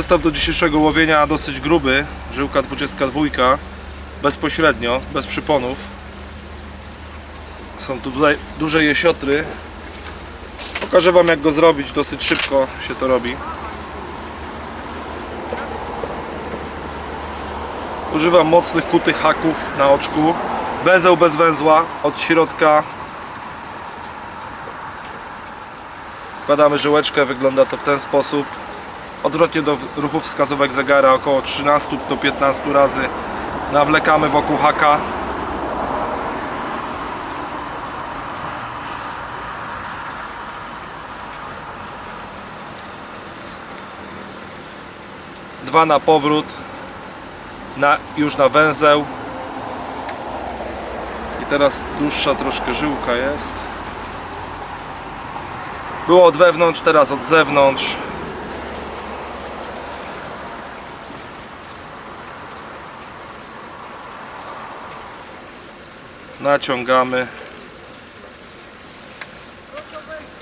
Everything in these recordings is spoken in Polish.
Zestaw do dzisiejszego łowienia dosyć gruby, żyłka 22, bezpośrednio, bez przyponów. Są tu tutaj duże jesiotry. Pokażę Wam jak go zrobić, dosyć szybko się to robi. Używam mocnych kutych haków na oczku. Węzeł bez węzła od środka. Wkładamy żyłeczkę, wygląda to w ten sposób. Odwrotnie do ruchów wskazówek zegara około 13 do 15 razy nawlekamy wokół haka. Dwa na powrót, na, już na węzeł. I teraz dłuższa troszkę żyłka jest. Było od wewnątrz, teraz od zewnątrz. Naciągamy.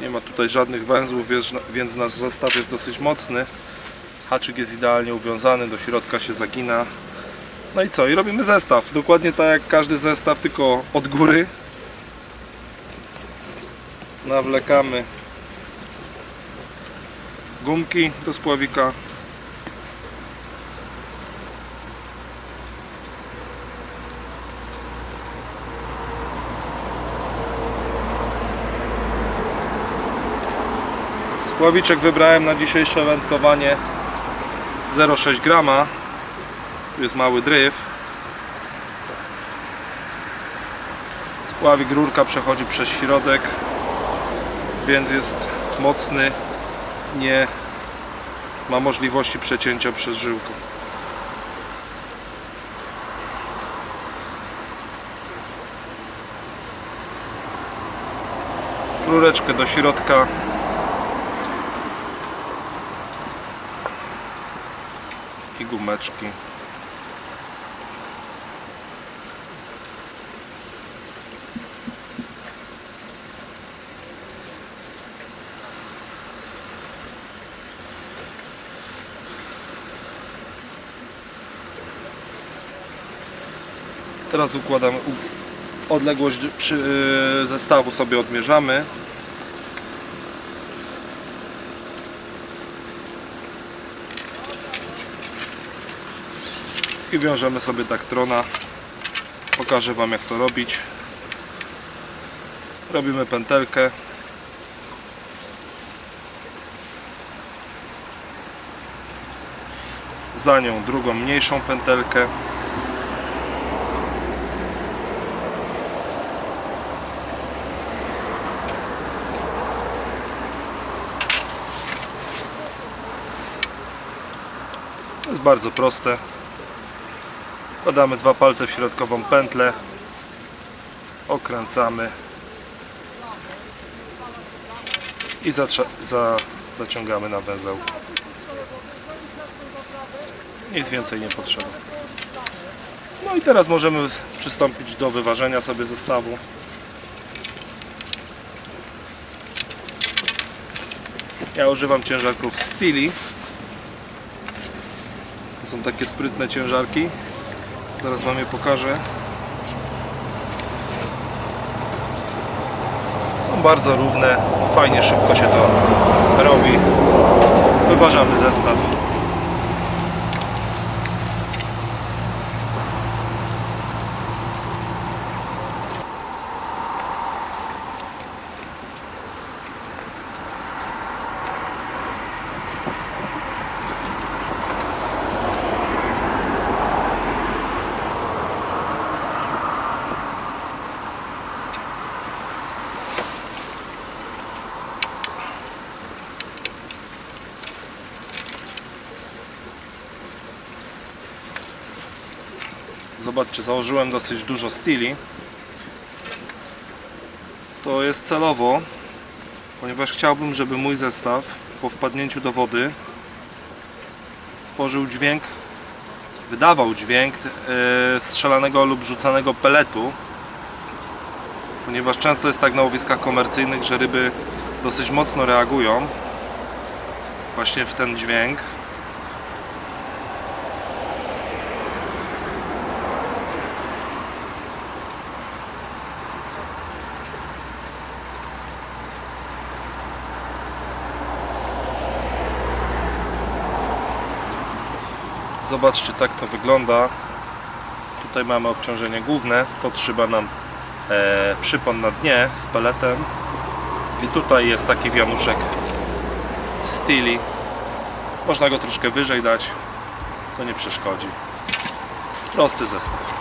Nie ma tutaj żadnych węzłów, więc- więc nasz zestaw jest dosyć mocny. Haczyk jest idealnie uwiązany, do środka się zagina. No i co? I robimy zestaw. Dokładnie tak jak każdy zestaw, tylko od góry. Nawlekamy gumki do spławika. Spławiczek wybrałem na dzisiejsze wędkowanie 0,6 grama. Tu jest mały dryf. Spławik rurka przechodzi przez środek, więc jest mocny, nie ma możliwości przecięcia przez żyłkę. Rureczkę do środka i gumeczki. Teraz układamy u- odległość yy, zestawu sobie odmierzamy. I wiążemy sobie tak trona. Pokażę wam jak to robić. Robimy pętelkę. Za nią drugą mniejszą pętelkę. Jest bardzo proste Podamy dwa palce w środkową pętlę. Okręcamy. I za, zaciągamy na węzeł. Nic więcej nie potrzeba. No i teraz możemy przystąpić do wyważenia sobie zestawu. Ja używam ciężarków Stili. To są takie sprytne ciężarki. Zaraz Wam je pokażę. Są bardzo równe, fajnie szybko się to robi. Wyważamy zestaw. Zobaczcie, założyłem dosyć dużo stili. To jest celowo, ponieważ chciałbym, żeby mój zestaw po wpadnięciu do wody tworzył dźwięk, wydawał dźwięk e, strzelanego lub rzucanego peletu. Ponieważ często jest tak na łowiskach komercyjnych, że ryby dosyć mocno reagują właśnie w ten dźwięk. Zobaczcie, tak to wygląda. Tutaj mamy obciążenie główne, to trzyma nam e, przypon na dnie z peletem. I tutaj jest taki wianuszek Stili. Można go troszkę wyżej dać, to nie przeszkodzi. Prosty zestaw.